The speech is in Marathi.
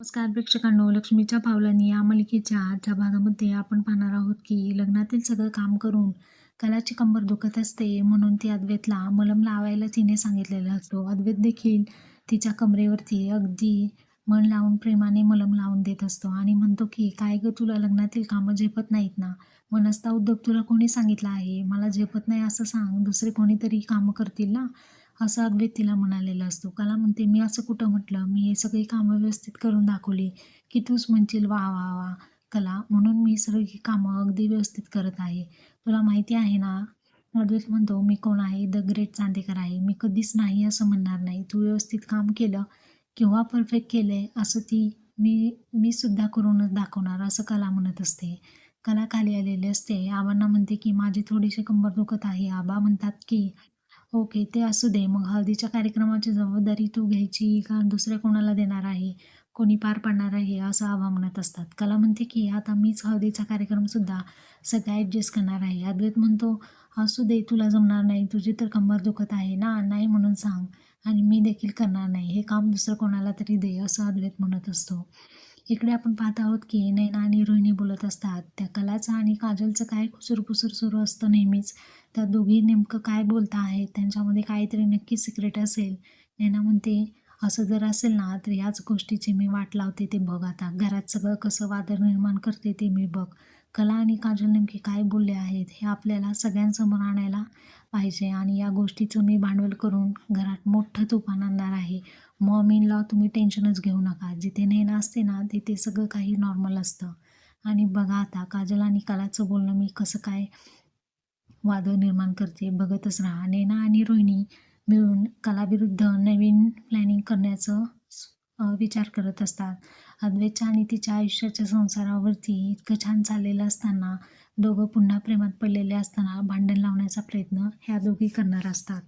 नमस्कार प्रेक्षकांनो लक्ष्मीच्या पावलांनी या मालिकेच्या आजच्या भागामध्ये आपण पाहणार आहोत की लग्नातील सगळं काम करून कलाची कंबर दुखत असते म्हणून ती अद्वैतला मलम लावायला तिने सांगितलेला असतो. अद्वैत देखील तिच्या कमरेवरती अगदी मन लावून प्रेमाने मलम लावून देत असतो आणि म्हणतो की काय ग तुला लग्नातील कामं झेपत नाहीत ना? मनस्ता उद्योग तुला कोणी सांगितला आहे? मला झेपत नाही असं सांग. दुसरे कोणीतरी कामं करतील ना? असं अद्वैत तिला म्हणालेला असतो. कला म्हणते मी असं कुठं म्हटलं? मी हे सगळी कामं व्यवस्थित करून दाखवली की तूच म्हणशील वा वा वा कला म्हणून मी सगळी कामं अगदी व्यवस्थित करत आहे. तुला माहिती आहे ना अद्वैत म्हणतो मी कोण आहे? द ग्रेट चांदेकर आहे. मी कधीच नाही असं म्हणणार नाही. तू व्यवस्थित काम केलं किंवा परफेक्ट केलं आहे असं ती मी मी सुद्धा करूनच दाखवणार असं कला म्हणत असते. कला खाली आलेली असते. आबांना म्हणते की माझी थोडीशी कंबर दुखत आहे. आबा म्हणतात की ओके ते असू दे. मग हळदीच्या कार्यक्रमाची जबाबदारी तू घ्यायची का दुसऱ्या कोणाला देणार आहे? कोणी पार पाडणार आहे असं आबा म्हणत असतात. कला म्हणते की आता मीच हळदीचा कार्यक्रमसुद्धा सगळं ॲडजस्ट करणार आहे. अद्वैत म्हणतो असू दे तुला जमणार नाही. तुझी तर कंबर दुखत आहे ना? नाही म्हणून सांग. आणि मी देखील करणार नाही. हे काम दुसरं कोणाला तरी दे असं अद्वैत म्हणत असतो. इकडे आपण पाहत आहोत की नैना आणि रोहिणी बोलत असतात त्या कलाचं आणि काजलचं काय कुसूर सुरू असतं नेहमीच? त्या दोघी नेमकं काय बोलता आहेत त्यांच्यामध्ये काहीतरी नक्की सिक्रेट असेल. नैना म्हणते असं जर असेल ना तर ह्याच गोष्टीची मी वाट लावते ते बघ आता. घरात सगळं कसं वादळ निर्माण करते ते मी बघ. कला आणि काजल नेमके काय बोलले आहेत हे आपल्याला सगळ्यांसमोर आणायला पाहिजे आणि या गोष्टीचं मी भांडवल करून घरात मोठं तुफान आणणार आहे. मॉम इन लॉ तुम्ही टेन्शनच घेऊ नका. जिथे नेणं असते ना तिथे सगळं काही नॉर्मल असतं. आणि बघा आता काजल आणि कलाचं बोलणं मी कसं काय वादळ निर्माण करते बघतच राहा. नेना आणि रोहिणी मिळून कलाविरुद्ध नवीन प्लॅनिंग करण्याचं विचार करत असतात. अद्वैतच्या आणि तिच्या आयुष्याच्या संसारावरती इतकं छान चाललेलं असताना दोघं पुन्हा प्रेमात पडलेले असताना भांडण लावण्याचा प्रयत्न ह्या दोघी करणार असतात.